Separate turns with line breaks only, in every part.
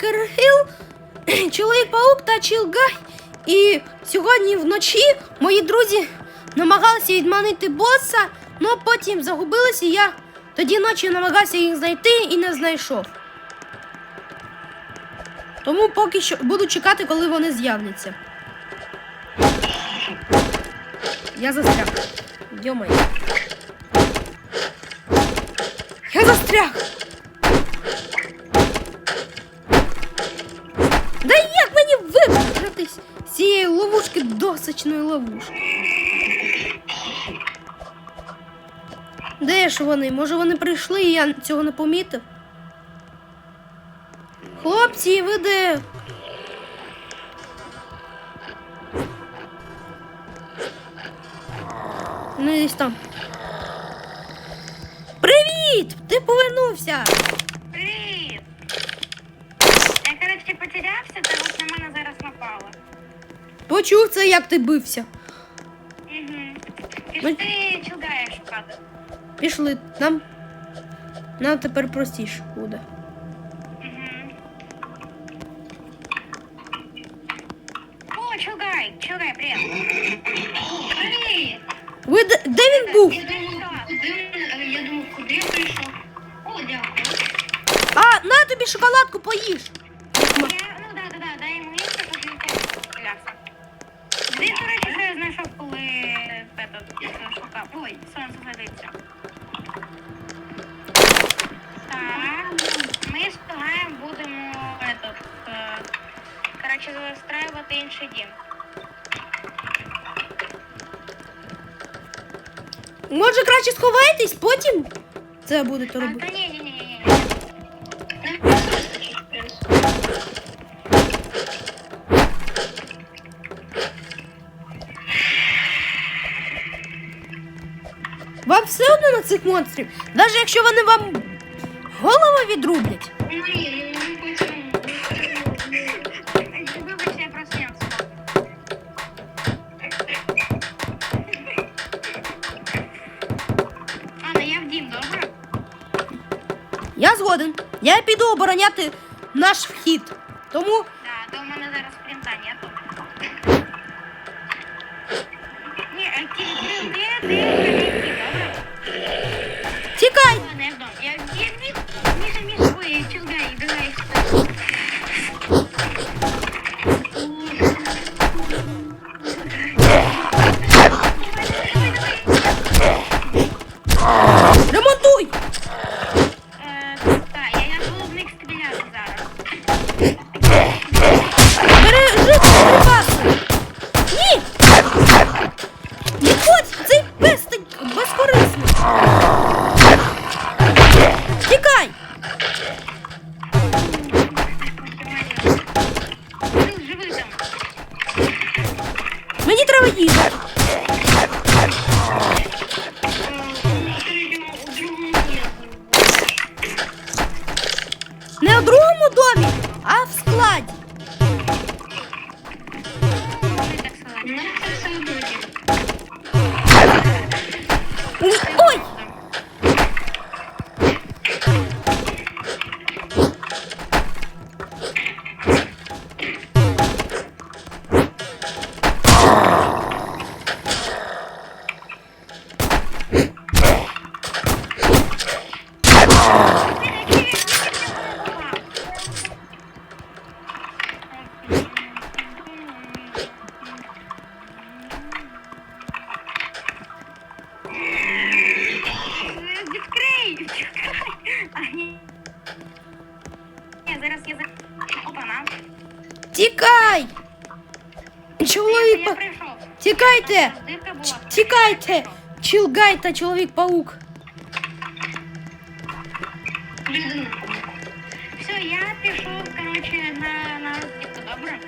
Кирил, чоловік-паук та Чілгай. І сьогодні вночі мої друзі намагалися відманити боса, але потім загубилися. і Я тоді ночі намагався їх знайти і не знайшов. Тому поки що буду чекати, коли вони з'являться. Я застряг. Йомай. Я застряг. Цієї ловушки досочної ловушки? Де ж вони? Може вони прийшли і я цього не помітив? Хлопці, ви де? Ну, десь там. Привіт! Ти повернувся!
Привіт! Я, коротше, потерявся, та от на мене зараз напало.
Почув це, як ти бився.
Угу. Пішли чугая шукати.
Пішли. Нам. Нам тепер простіше буде.
Угу. О, чугай! Чугай, привіт! Привіт!
Ви де, де він був?
Я думав, куди, я думав, куди прийшов. О, дякую.
А, на тобі шоколадку поїж.
Ой, сонце садиться. Так, ми з Тугаєм будемо этот, е, коротше, застраювати інший дім.
Може краще сховайтесь, потім це будете робити. Вам все одно на цих монстрів, навіть якщо вони вам голову відрублять.
Ні, не почему. Вибачте, я просто встав. Анна, я в дім, добре?
Я згоден. Я піду обороняти наш вхід. Тому
Так, то у мене зараз принта нету. Ні, а ті ти де, добре?
Тікай! Мені. Не у другому домі, а в складі. Ой, Тікайте! Тікайте! Чілгай та чоловік-паук.
Все, я пішов, короче, на, на розвідку, добре?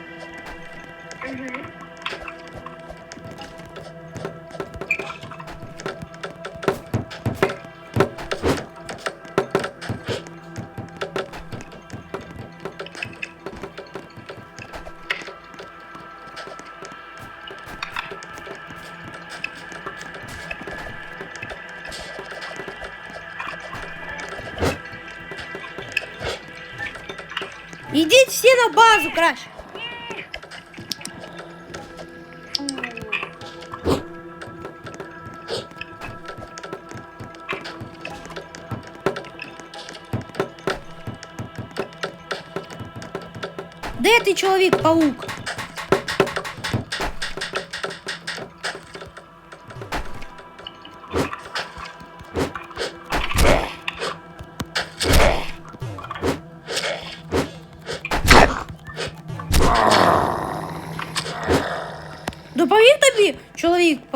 Ідіть всі на базу краще. Де ти чоловік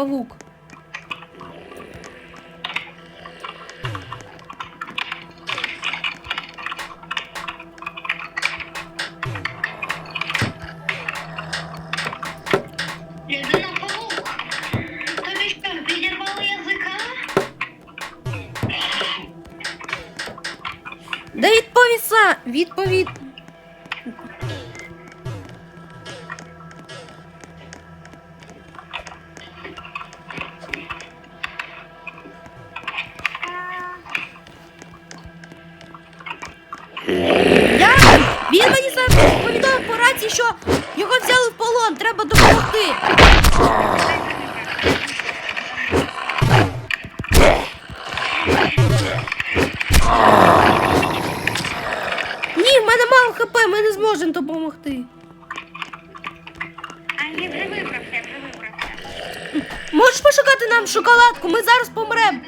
павук?
Людина павук. Тобі що, підірвали язика?
Да відповіса, відповідь. Він мені зараз повідомив по рації, що його взяли в полон, треба допомогти. Ні, в мене мало хп, ми не зможемо допомогти.
А я вже вибрався, вже вибрався.
Можеш пошукати нам шоколадку, ми зараз помремо.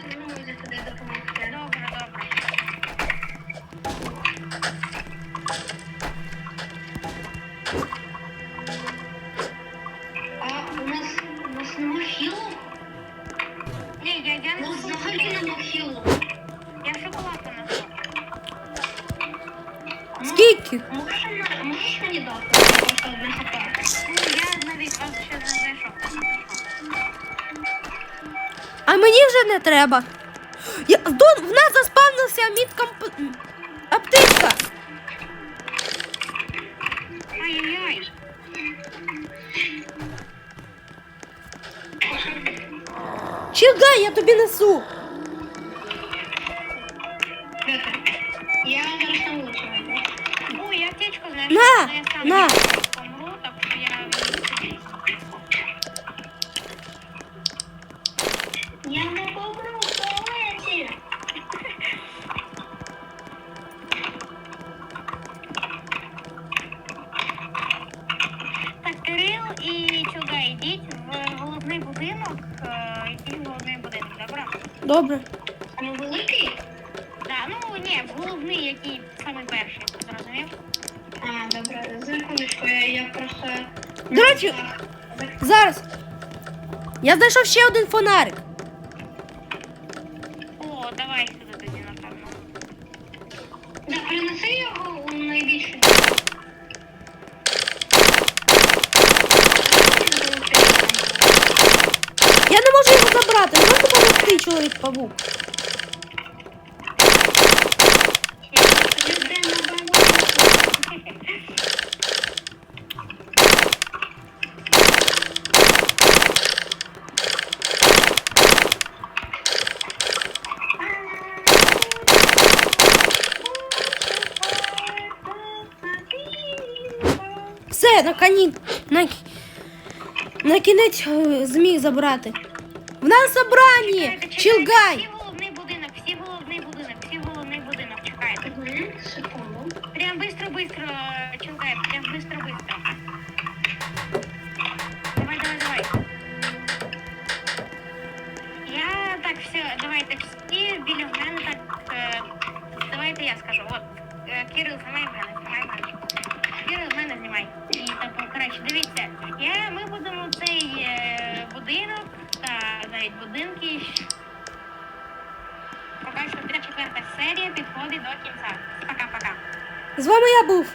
Взагалі. Я шоколадку несу.
Скільки?
Можеш, можеш мені дати? Просто одне хп. Ну, я навіть вас ще не знайшов.
А мені вже не треба. Я, Дон, в нас заспавнився мідкомп... аптечка.
Ай-яй-яй.
Чигай, я тобі несу.
Я зараз на вулицю вийду. Ой, я аптечку знайшов,
На,
я сам
на.
помру, так що я Я не помру в туалеті. Так, Кирил і Чуга, йдіть в головний будинок. Е, Який головний будинок, добре?
Добре.
Ну, великий? Ні, головний, який самий перший, зрозумів? А, добре, секундочку, я, я просто.
До речі, зараз. Я знайшов ще один фонарик.
О, давай сюди тоді, напевно. Да, принеси його у найбільший.
Я не можу його забрати. Не можу допомогти, чоловік павук. Все, на коні. На, на кінець е, зміг забрати. В нас собрані! Чилгай!
Всі головний будинок, всі головний будинок, всі головний будинок, чекайте. Секунду. Прям быстро, быстро, Чилгай, прям быстро, быстро. Давай, давай, давай. Я так все, давайте всі біля мене так. Е, давайте я скажу. От, е, Кирил, знімай мене, знімай мене. дивіться, я, ми будемо цей е, будинок та навіть будинки. Поки що 34 серія підходить до кінця. Пока-пока.
З вами я був